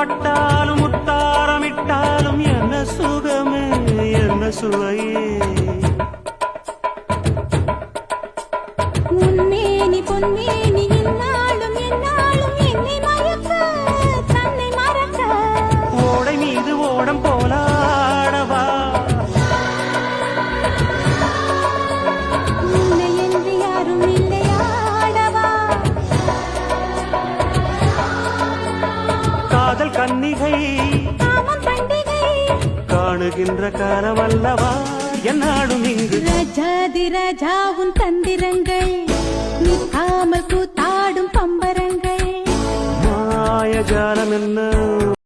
பட்டாலும் முத்தாரமிட்டாலும் என்ன சுகமே என்ன சுவையே. உன்மேனி பொன்மேனி கன்னிகை காணுகின்ற காலமல்லவா என்னாடும் இங்கு. ரஜாதி ராஜாவும் தந்திரங்கள். நிற்காமல் கூத்தாடும் பம்பரங்கள். மாயஜாலம் என்ன?